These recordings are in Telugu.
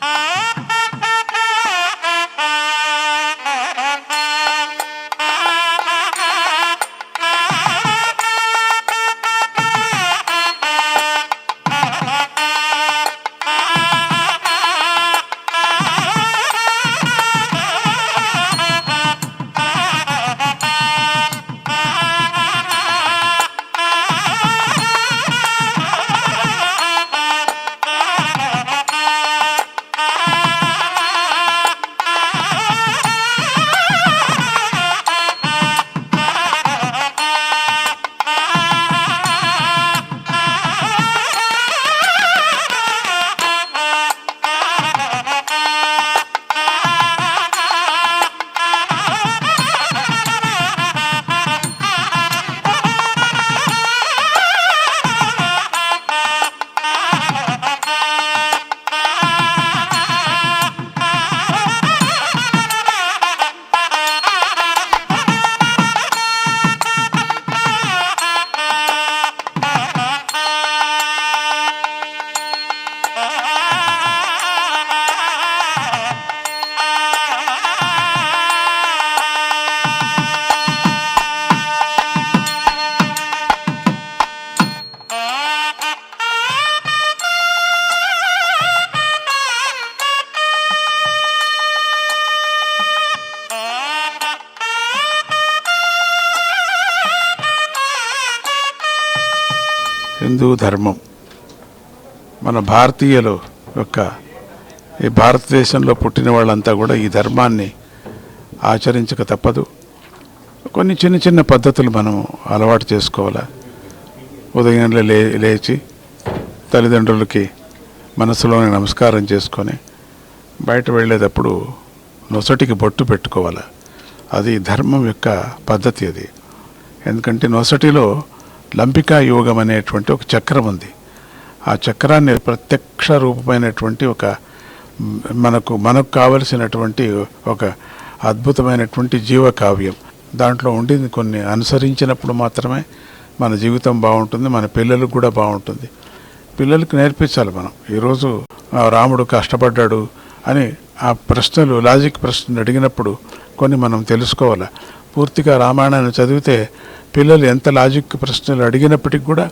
Ah! హిందూ ధర్మం మన భారతీయులు యొక్క ఈ భారతదేశంలో పుట్టిన వాళ్ళంతా కూడా ఈ ధర్మాన్ని ఆచరించక తప్పదు. కొన్ని చిన్న చిన్న పద్ధతులు మనం అలవాటు చేసుకోవాలా? ఉదయంలో లే లేచి తల్లిదండ్రులకి మనసులోనే నమస్కారం చేసుకొని బయట వెళ్ళేటప్పుడు నొసటికి బొట్టు పెట్టుకోవాలి? అది ధర్మం యొక్క పద్ధతి అది. ఎందుకంటే నొసటిలో లంపికా యోగం అనేటువంటి ఒక చక్రం ఉంది. ఆ చక్రాన్ని ప్రత్యక్ష రూపమైనటువంటి ఒక మనకు మనకు కావలసినటువంటి ఒక అద్భుతమైనటువంటి జీవకావ్యం. దాంట్లో ఉండింది కొన్ని అనుసరించినప్పుడు మాత్రమే మన జీవితం బాగుంటుంది మన పిల్లలకు కూడా బాగుంటుంది. పిల్లలకు నేర్పించాలి మనం. ఈరోజు ఆ, రాముడు కష్టపడ్డాడు అని ఆ ప్రశ్నలు లాజిక్ ప్రశ్నలు అడిగినప్పుడు కొన్ని మనం తెలుసుకోవాలి? పూర్తిగా రామాయణాన్ని చదివితే పిల్లలు ఎంత లాజిక్ ప్రశ్నలు అడిగినప్పటికి కూడా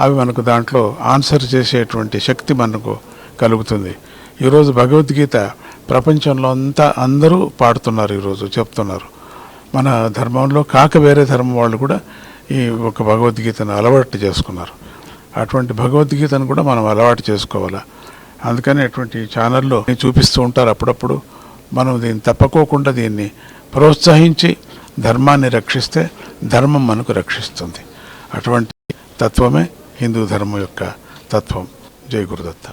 అవి మనకు దాంట్లో ఆన్సర్ చేసేటువంటి శక్తి మనకు కలుగుతుంది. ఈరోజు భగవద్గీత ప్రపంచంలో అంతా అందరూ పాడుతున్నారు ఈరోజు చెప్తున్నారు. మన ధర్మంలో కాక వేరే ధర్మం వాళ్ళు కూడా ఈ ఒక భగవద్గీతను అలవాటు చేసుకున్నారు. అటువంటి భగవద్గీతను కూడా మనం అలవాటు చేసుకోవాలా? అందుకని అటువంటి ఛానల్లో చూపిస్తూ ఉంటారు అప్పుడప్పుడు. మనం దీన్ని తప్పకోకుండా దీన్ని ప్రోత్సహించి ధర్మాన్ని రక్షిస్తే ధర్మం మనకు రక్షిస్తుంది. అటువంటి తత్వమే హిందూ ధర్మం యొక్క తత్వం. జై గురుదత్త.